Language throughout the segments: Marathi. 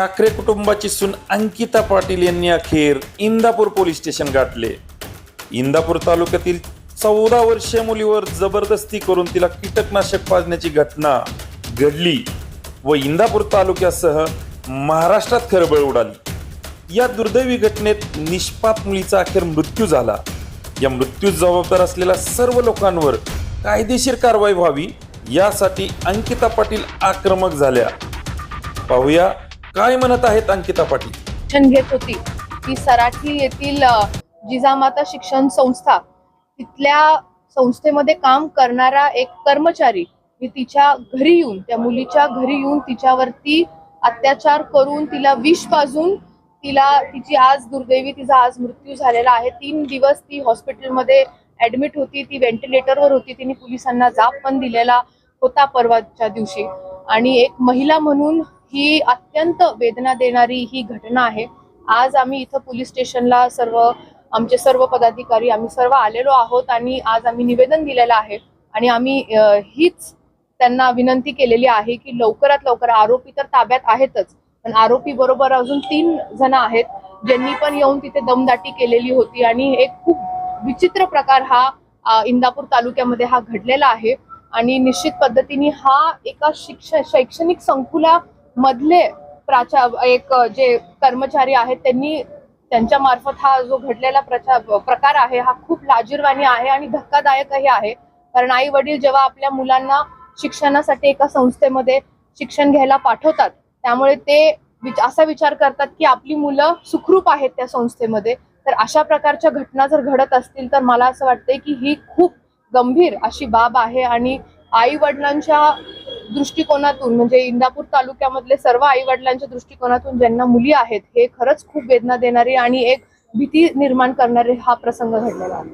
ठाकरे कुटुंबाची सून अंकिता पाटील यांनी अखेर इंदापूर पोलीस स्टेशन गाठले. इंदापूर तालुक्यातील चौदा वर्षीय मुलीवर जबरदस्ती करून तिला कीटकनाशक पाजण्याची घटना घडली व इंदापूर तालुक्यासह महाराष्ट्रात खळबळ उडाली. या दुर्दैवी घटनेत निष्पाप मुलीचा अखेर मृत्यू झाला. या मृत्यूस जबाबदार असलेल्या सर्व लोकांवर कायदेशीर कारवाई व्हावी यासाठी अंकिता पाटील आक्रमक झाल्या. पाहूया काय म्हणत आहेत अंकिता पाटील? शिक्षण घेत होती. ती सराठी येथील जिजामाता शिक्षण संस्था तिथल्या संस्थेमध्ये काम करणारा एक कर्मचारी मी तिच्या घरी येऊन त्या मुलीच्या घरी येऊन तिच्यावरती अत्याचार करून तिला विष पाजून तिला तिची आज दुर्दैवी तिचा आज मृत्यू झालेला आहे. तीन दिवस ती हॉस्पिटलमध्ये ऍडमिट होती. ती व्हेंटिलेटरवर होती. तिने पोलिसांना जाप पण दिलेला होता परवाच्या दिवशी. आणि एक महिला म्हणून ही अत्यंत वेदना देणारी ही घटना आहे. आज आम्ही इथं पोलीस स्टेशनला सर्व आमचे सर्व पदाधिकारी आम्ही सर्व आलेलो आहोत आणि आज आम्ही निवेदन दिलेलं आहे. आणि आम्ही हीच त्यांना विनंती केलेली आहे की लवकरात लवकर आरोपी तर ताब्यात आहेतच पण आरोपी बरोबर अजून तीन जण आहेत ज्यांनी पण येऊन तिथे दमदाटी केलेली होती आणि एक खूप विचित्र प्रकार हा इंदापूर तालुक्यामध्ये हा घडलेला आहे. आणि निश्चित पद्धतीने हा एका शिक्षण शैक्षणिक संकुला मधले प्राचा एक जे कर्मचारी आहेत त्यांनी त्यांच्या मार्फत हा जो घडलेला प्रकार आहे हा खूप लाजीरवाणी आहे आणि धक्कादायकही आहे. कारण आई वडील जेव्हा आपल्या मुलांना शिक्षणासाठी एका संस्थेमध्ये शिक्षण घ्यायला पाठवतात त्यामुळे ते असा विचार करतात की आपली मुलं सुखरूप आहेत त्या संस्थेमध्ये. तर अशा प्रकारच्या घटना जर घडत असतील तर मला असं वाटतंय की ही खूप गंभीर अशी बाब आहे आणि आई वडिलांच्या दृष्टिकोनातून म्हणजे इंदापूर तालुक्यामधले सर्व आई वडिलांच्या दृष्टिकोनातून ज्यांना मुली आहेत हे खरंच खूप वेदना देणारी आणि एक भीती निर्माण करणारे हा प्रसंग घडलेला आहे.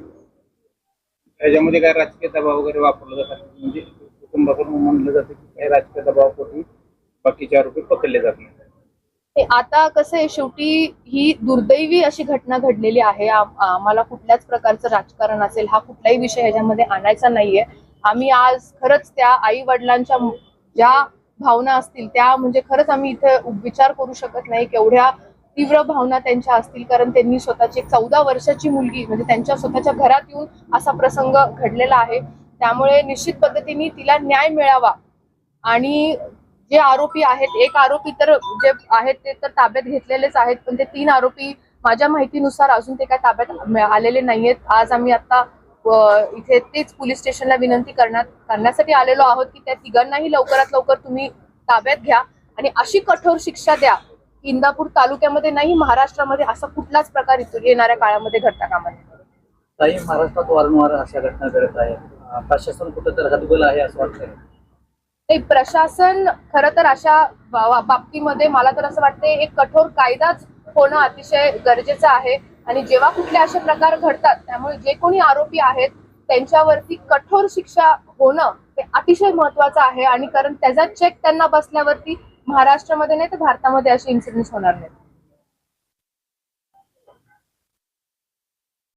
याच्यामध्ये काय राजकीय दबाव वगैरे वापरला जातात? म्हणजे कुटुंबाकडून म्हणलं जातं की काही राजकीय दबावापोटी बाकीचे आरोपी पकडले जात नाही आता कसं आहे शेवटी ही दुर्दैवी अशी घटना घडलेली आहे. आम- आम्हाला कुठल्याच प्रकारचं राजकारण असेल हा कुठलाही विषय ह्याच्यामध्ये आणायचा नाहीये. आम्ही आज खरंच त्या आई वडिलांच्या ज्या भावना असतील त्या म्हणजे खरंच आम्ही इथे विचार करू शकत नाही केवढ्या तीव्र भावना त्यांच्या असतील. कारण त्यांनी स्वतःची एक चौदा वर्षाची मुलगी म्हणजे त्यांच्या स्वतःच्या घरात येऊन असा प्रसंग घडलेला आहे. त्यामुळे निश्चित पद्धतीने तिला न्याय मिळावा. आणि जे आरोपी आहेत एक आरोपी तर जे आहेत ते तर ताब्यात घेतलेलेच आहेत पण ते तीन आरोपी माझ्या माहितीनुसार अजून ते काय ताब्यात आलेले नाहीयेत. आज आम्ही आता इथे तेच पोलीस स्टेशनला विनंती करण्यात करण्यासाठी आलेलो आहोत की त्या तिघांनाही लवकरात लवकर तुम्ही ताब्यात घ्या आणि अशी कठोर शिक्षा द्या इंदापूर तालुक्यामध्ये नाही महाराष्ट्रामध्ये असा कुठलाच प्रकार इथून येणाऱ्या काळामध्ये घडता कामा नये. काही महाराष्ट्रात वारंवार अशा घटना घडत आहेत. अं, प्रशासन कुठं तर हतबल आहे असं वाटतंय? नाही प्रशासन खरं तर अशा बाबतीमध्ये मला तर असं वाटते एक कठोर कायदाच होणं अतिशय गरजेचं आहे. आणि जेव्हा कुठले असे प्रकार घडतात त्यामुळे जे कोणी आरोपी आहेत त्यांच्यावरती कठोर शिक्षा होणं हे अतिशय महत्वाचं आहे. आणि कारण त्याचा चेक त्यांना बसल्यावरती महाराष्ट्रामध्ये नाही तर भारतामध्ये असे इन्सिडेंट होणार नाहीत.